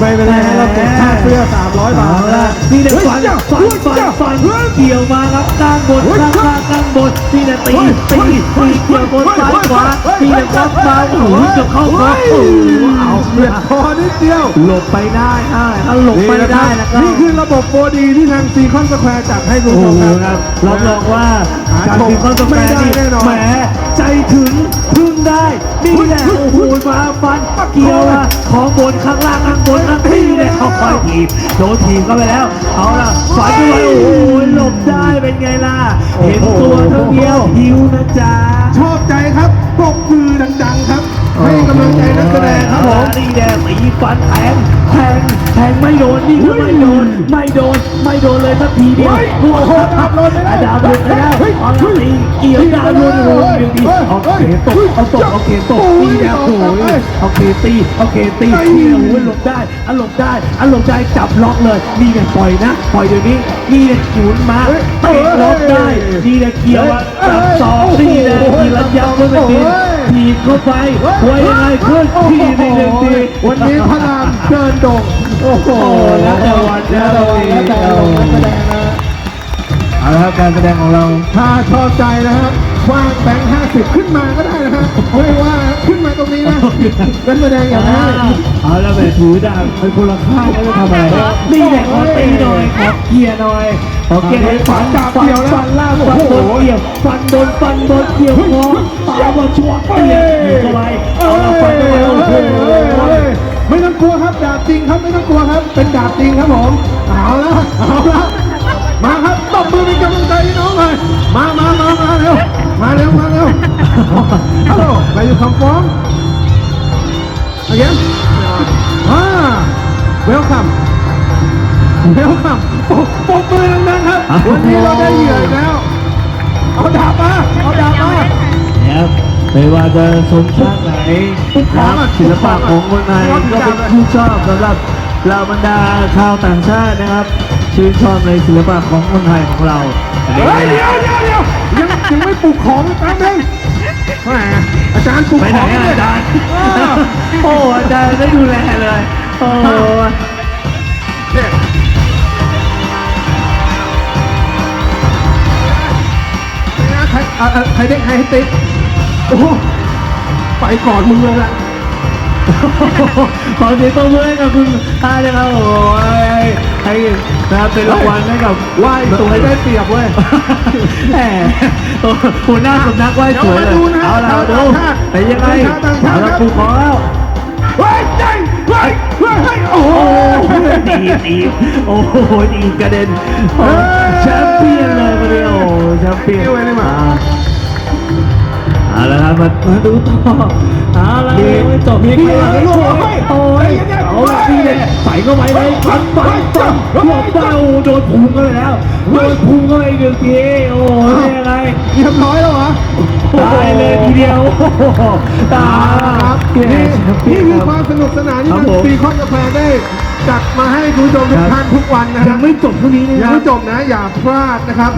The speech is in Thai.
ไม่เป็นไรนะเราเก็บค่าเสื้อ300 บาเอาทละนะนี่เด็กเฮ้ยฟันจ้ะฟันเฮ้ยฟันจ้ะฟันเฮ้ยเกี่ยวมาครับกลางบนเฮ้ยข้างจ้ะล่างกลางบนนี่นะตีเฮ้ยตีเฮ้ยตีเกี่ยวบนเฮ้ยซ้ายขวาเฮ้ยนี่นะก๊อฟมาโอ้โหเกือบเข้าก๊อฟเฮ้โอ้ยโหเอาเบียดคอนิดเดียวหลบไปได้อ่าถ้าหลบไปได้นะครับนี่คือระบบโ 4D ที่ทางซีคอนสแควร์จัดให้คุณโอ้ผู้ชโหมคครัรับบรับรองว่าหาการชมมีคอนสแควร์ไม่ได้นี่แน่นอนแหมใจถึงพึ่งได้นี่แหละโอ้โห มาฟันเกี่ยวละของบนข้างล่างข้างบนข้างนี่แหลยเขาคอยทีบโดนทีบเข้าไปแล้ว เอาล่ะฝันด้วยโอ้ยหลบได้เป็นไงล่ะ เห็นตัวเท่าเดียวหิวนะจ๊ะชอบใจครับปรบมือดังๆครับ ให้กำลังใจนักแสดงครับผมนี่แดงตีฟันแทงแทง ทงไม่โดนนี่ก็ไม่โดนไม่โดนไม่โดนเลยสักทีเดียวเฮ้ยโอ้โหดาบโดนไม่ได้ดาวโดนไม่ได้เฮ้ยเอาละตีเกี่ยวดาวโดนโอ้โหหนึ่งทีเฮ้ยเอาเกตตกเอาตกเอาเกตตกโอ้ยนี่แหละโอ้เฮ้ยยเอาเกตตีเอาเกตตีเฮ้ยนี่แหละโอ้ยหลบได้อันหลบได้อันหลบได้จับล็อกเลยนี่แหละปล่อยนะปล่อยเดี๋ยวนี้นี่แหละหมุนมาเฮ้ยเตะล็อกได้นี่แหละเกี่ยวอะจับสองนี่แหละทีละยับเข้าไปทีทีบเข้าไปไว้ยังไงขึ้นทีในหนึ่งทีวันนี้พระรามเดินดง โอ้โหโอ้แล้วแต่วันนะแล้วแต่วันแล้วแต่อารมณ์นักแสดงนะเอาละครับการแสดงของเรา ถ้าชอบใจนะฮะคว้างแบงค์ห้าสิบขึ้นมาก็ได้นะฮะไม่ว่าขึ้นมาตรงนี้นะเป็นแสดงอย่างนั้นเอาละแบบถือดาบเป็นคนละข้างไม่ได้ทำอะไรนี่แหละขอตีหน่อยขอเกียร์หน่อยขอเกียร์ให้ฝันฟันฟันล่างฟันบนเกี่ยวฟันบนฟันบนเกี่ยวคอตาบนช่วงเกี่ย ครับดาบจริงครับไม่ต้องกลัวครับ เป็นดาบจริงครับผมเอาละเอาละมาครับตบมือเป็นกำลังใจให้น้องหน่อยมามามามาเร็วมาเร็วมาเร็วฮัลโหลไปอยู่คำฟ้อง again อ่า welcome welcome ปบปบมือดังๆครับวันนี้เราได้เหยื่ออีกแล้วเอาดาบมาเอาดาบมานะครับ ไม่ว่าจะชนชาติไหนนะครับศิลปะของคนไทยก็เป็นที่ชอบสำหรับเหล่าบรรดาชาวต่างชาตินะครับ ชื่นชอบในศิลปะของคนไทยของเราอันนี้เฮ้ยเดี๋ยวเดี๋ยวเดี๋ยวยังยังไม่ปลุกของแป๊บนึงแหมอาจารย์ปลุกไปขไหนองอะอาจารย์โอ้อาจารย์ไม่ดูแลเลยโอ้โหเนี่ยใครอะอะใครได้ใครให้ติ๊ก โอ้โหไปก่อนมึงเลยละขอเสียงตัวมือให้กับคุณอานะครับโอ้ยให้นะครับเป็นรางวัลให้กับไหว้สวยได้เปรียบเว้ยแหมโอ้หัวหน้าสำนักไหว้สวยเลยเดี๋ยวมาดูนะเอาละชาวดูต่างชาติเป็นยังไงชาวต่างชาติเอาละปลูกของแล้วเฮ้ยใจเฮ้ยเฮ้ยเฮ้ยโอ้โหโอ้โหดีดีโอ้โหดีกระเด็นโอ้เฮ้ยแชมเปี้ยนเลยมาเดียวแชมเปี้ยนนี่ไว้นี่ มามาดูต่อเอาละยังไม่จบมีมีใครใครอกโอ้ยโอ้ยเอาละพี่เนี่ยใส่เข้าไปเลยปันปันปันหลบได้โอ้โดนพุงเข้าไปแล้วโดนพุงเข้าไปอีกหนึ่งทีโอ้ยได้ยังไงเรียบร้อยแล้วเหรอตายเลยทีเดียวตาครับยนี่นี่คือความสนุกสนานที่ครับทางผมซีคอกาแฟได้จัดมาให้คุณผู้ชมทุกท่านทุกวันนะยังไม่จบเท่านี้นะยังไม่จบนะอย่าพลาดนะครับ